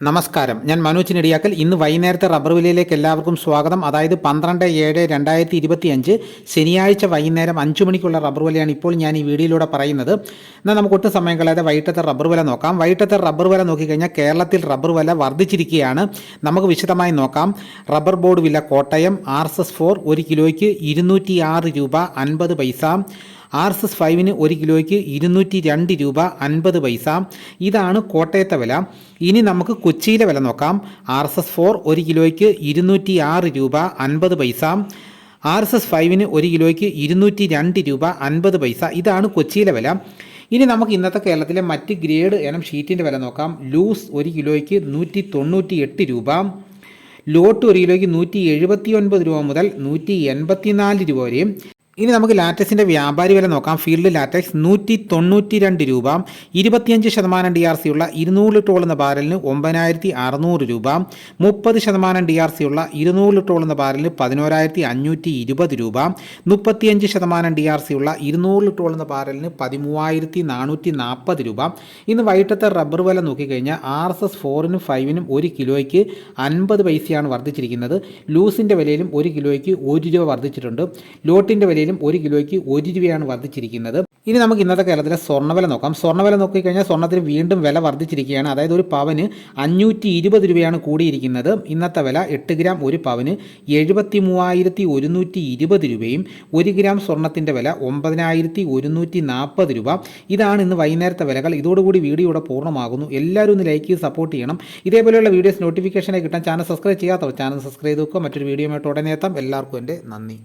നമസ്കാരം. ഞാൻ മനോജ് നെടിയാക്കൽ. ഇന്ന് വൈകുന്നേരത്തെ റബ്ബർ വിലയിലേക്ക് എല്ലാവർക്കും സ്വാഗതം. അതായത് പന്ത്രണ്ട് ഏഴ് രണ്ടായിരത്തി ഇരുപത്തി അഞ്ച് ശനിയാഴ്ച വൈകുന്നേരം അഞ്ചു മണിക്കുള്ള റബ്ബർ വിലയാണ് ഇപ്പോൾ ഞാൻ ഈ വീഡിയോയിലൂടെ പറയുന്നത്. എന്നാൽ നമുക്ക് ഒട്ടും സമയം കളയാതെ വൈകിട്ടത്തെ റബ്ബർ വില നോക്കാം. വൈകിട്ടത്തെ റബ്ബർ വില നോക്കിക്കഴിഞ്ഞാൽ കേരളത്തിൽ റബ്ബർ വില വർദ്ധിച്ചിരിക്കുകയാണ്. നമുക്ക് വിശദമായി നോക്കാം. റബ്ബർ ബോർഡ് വില Kottayam R S S four ഒരു കിലോയ്ക്ക് ഇരുന്നൂറ്റി രൂപ അൻപത് പൈസ. ആർ എസ് എസ് ഫൈവിന് ഒരു കിലോയ്ക്ക് ഇരുന്നൂറ്റി രണ്ട് രൂപ അൻപത് പൈസ. ഇതാണ് കോട്ടയത്തെ വില. ഇനി നമുക്ക് കൊച്ചിയിലെ വില നോക്കാം. ആർ എസ് എസ് ഫോർ ഒരു കിലോയ്ക്ക് ഇരുന്നൂറ്റി ആറ് രൂപ അൻപത് പൈസ. ആർ എസ് എസ് ഫൈവിന് ഒരു കിലോയ്ക്ക് ഇരുന്നൂറ്റി രണ്ട് രൂപ അൻപത് പൈസ. ഇതാണ് കൊച്ചിയിലെ വില. ഇനി നമുക്ക് ഇന്നത്തെ കേരളത്തിലെ മറ്റ് ഗ്രേഡ് ഇനം ഷീറ്റിന്റെ വില നോക്കാം. ലൂസ് ഒരു കിലോയ്ക്ക് നൂറ്റി തൊണ്ണൂറ്റി എട്ട് രൂപ. ലോട്ട് ഒരു കിലോയ്ക്ക് നൂറ്റി എഴുപത്തി ഒൻപത് രൂപ മുതൽ നൂറ്റി എൺപത്തിനാല് രൂപ വരെയും ഇനി നമുക്ക് ലാറ്റക്സിന്റെ വ്യാപാരി വില നോക്കാം. ഫീൽഡ് ലാറ്റക്സ് നൂറ്റി തൊണ്ണൂറ്റി രണ്ട് രൂപ ഇരുപത്തിയഞ്ച് ശതമാനം ഡി ആർ സി ഉള്ള ഇരുന്നൂറ് ലിറ്റർ എന്ന ബാരലിന് ഒമ്പതിനായിരത്തി അറുന്നൂറ് രൂപ മുപ്പത് ശതമാനം ഡി ആർ സി ഉള്ള ഇരുന്നൂറ് ലിറ്റർ എന്ന ബാരലിന് പതിനോരായിരത്തി അഞ്ഞൂറ്റി ഇരുപത് രൂപ മുപ്പത്തിയഞ്ച് ശതമാനം ഡി ആർ സി ഉള്ള ഇരുന്നൂറ് ലിറ്റർ എന്ന ബാരലിന് പതിമൂവായിരത്തി നാനൂറ്റി നാൽപ്പത് രൂപ. ഇന്ന് വൈകിട്ടത്തെ റബ്ബർ വില നോക്കിക്കഴിഞ്ഞാൽ ആർ എസ് എസ് ഫോറിനും ഫൈവിനും ഒരു കിലോയ്ക്ക് അൻപത് പൈസയാണ് വർദ്ധിച്ചിരിക്കുന്നത്. ലൂസിന്റെ വിലയിലും ഒരു കിലോയ്ക്ക് ഒരു രൂപ വർദ്ധിച്ചിട്ടുണ്ട്. ലോട്ടിന്റെ വിലയിലും ഒരു കിലോയ്ക്ക് ഒരു രൂപയാണ് വർദ്ധിച്ചിരിക്കുന്നത്. ഇനി നമുക്ക് ഇന്നത്തെ കേരളത്തിലെ സ്വർണവില നോക്കാം. സ്വർണവില നോക്കിക്കഴിഞ്ഞാൽ സ്വർണത്തിന് വീണ്ടും വില വർദ്ധിച്ചിരിക്കുകയാണ്. അതായത് ഒരു പവന് അഞ്ഞൂറ്റി ഇരുപത് രൂപയാണ് കൂടിയിരിക്കുന്നത്. ഇന്നത്തെ വില എട്ട് ഗ്രാം ഒരു പവന് എഴുപത്തി മൂവായിരത്തി ഒരുന്നൂറ്റി ഇരുപത് രൂപയും ഒരു ഗ്രാം സ്വർണത്തിന്റെ വില ഒമ്പതിനായിരത്തി ഒരുന്നൂറ്റി നാൽപ്പത് രൂപ. ഇതാണ് ഇന്ന് വൈകുന്നേരത്തെ വിലകൾ. ഇതോടുകൂടി വീഡിയോ ഇവിടെ പൂർണമാകുന്നു. എല്ലാവരും ഒന്ന് ലൈക്ക് ചെയ്ത് സപ്പോർട്ട് ചെയ്യണം. ഇതേപോലെയുള്ള വീഡിയോസ് നോട്ടിഫിക്കേഷനായി കിട്ടാൻ ചാനൽ സബ്സ്ക്രൈബ് ചെയ്യാത്തവർ ചാനൽ സബ്സ്ക്രൈബ് ചെയ്ത് വെക്കുക. മറ്റൊരു വീഡിയോ ആയിട്ട് ഉടനെ എത്താം. എല്ലാവർക്കും എന്റെ നന്ദി.